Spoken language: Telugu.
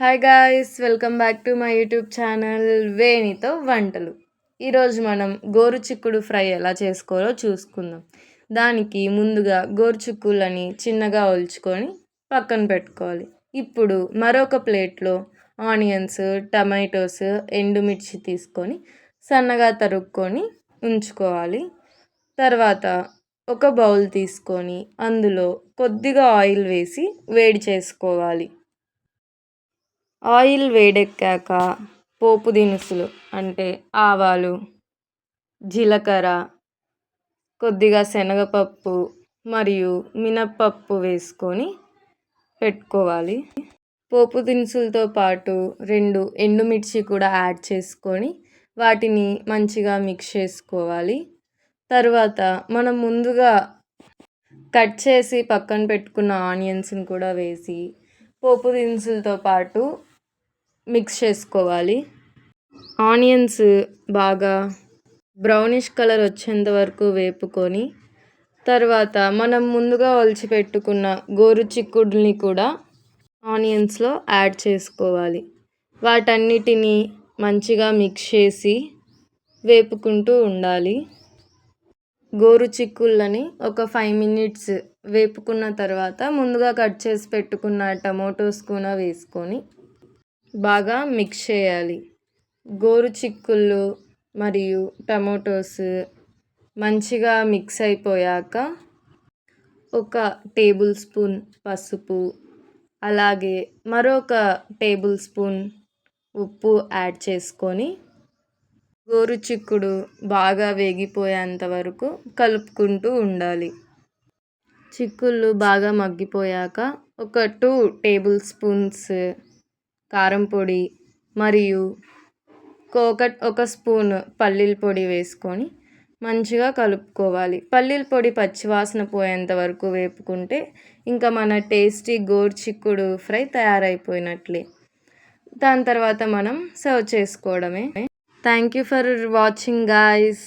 Hi guys welcome back to my YouTube channel వేణితో వంటలు ఈరోజు మనం గోరు చిక్కుడు ఫ్రై ఎలా చేసుకోవాలో చూసుకుందాం. దానికి ముందుగా గోరు చిక్కులని చిన్నగా ఒలుచుకొని పక్కన పెట్టుకోవాలి. ఇప్పుడు మరొక ప్లేట్లో ఆనియన్స్ టమాటోస్ ఎండుమిర్చి తీసుకొని సన్నగా తరుక్కొని ఉంచుకోవాలి. తర్వాత ఒక బౌల్ తీసుకొని అందులో కొద్దిగా ఆయిల్ వేసి వేడి చేసుకోవాలి. ఆయిల్ వేడెక్కాక పోపు దినుసులు అంటే ఆవాలు జీలకర్ర కొద్దిగా శనగపప్పు మరియు మినప్పప్పు వేసుకొని పెట్టుకోవాలి. పోపు దినుసులతో పాటు రెండు ఎండుమిర్చి కూడా యాడ్ చేసుకొని వాటిని మంచిగా మిక్స్ చేసుకోవాలి. తర్వాత మనం ముందుగా కట్ చేసి పక్కన పెట్టుకున్న ఆనియన్స్ని కూడా వేసి పోపు దినుసులతో పాటు మిక్స్ చేసుకోవాలి. ఆనియన్స్ బాగా బ్రౌనిష్ కలర్ వచ్చేంత వరకు వేపుకొని తర్వాత మనం ముందుగా ఒలిచి పెట్టుకున్న గోరు చిక్కుడుని కూడా ఆనియన్స్లో యాడ్ చేసుకోవాలి. వాటన్నిటిని మంచిగా మిక్స్ చేసి వేపుకుంటూ ఉండాలి. గోరు చిక్కుళ్ళని ఒక ఫైవ్ మినిట్స్ వేపుకున్న తర్వాత ముందుగా కట్ చేసి పెట్టుకున్న టమోటోస్ కూడా వేసుకొని బాగా మిక్స్ చేయాలి. గోరు చిక్కుళ్ళు మరియు టమోటోస్ మంచిగా మిక్స్ అయిపోయాక ఒక టేబుల్ స్పూన్ పసుపు అలాగే మరొక టేబుల్ స్పూన్ ఉప్పు యాడ్ చేసుకొని గోరు చిక్కుడు బాగా వేగిపోయేంత వరకు కలుపుకుంటూ ఉండాలి. చిక్కుళ్ళు బాగా మగ్గిపోయాక ఒక టూ టేబుల్ స్పూన్స్ కారం పొడి మరియు కోకట్ ఒక స్పూన్ పల్లీల పొడి వేసుకొని మంచిగా కలుపుకోవాలి. పల్లీల పొడి పచ్చివాసన పోయేంత వరకు వేపుకుంటే ఇంకా మన టేస్టీ గోరు చిక్కుడు ఫ్రై తయారైపోయినట్లే. దాని తర్వాత మనం సర్వ్ చేసుకోవడమే. Thank you for watching guys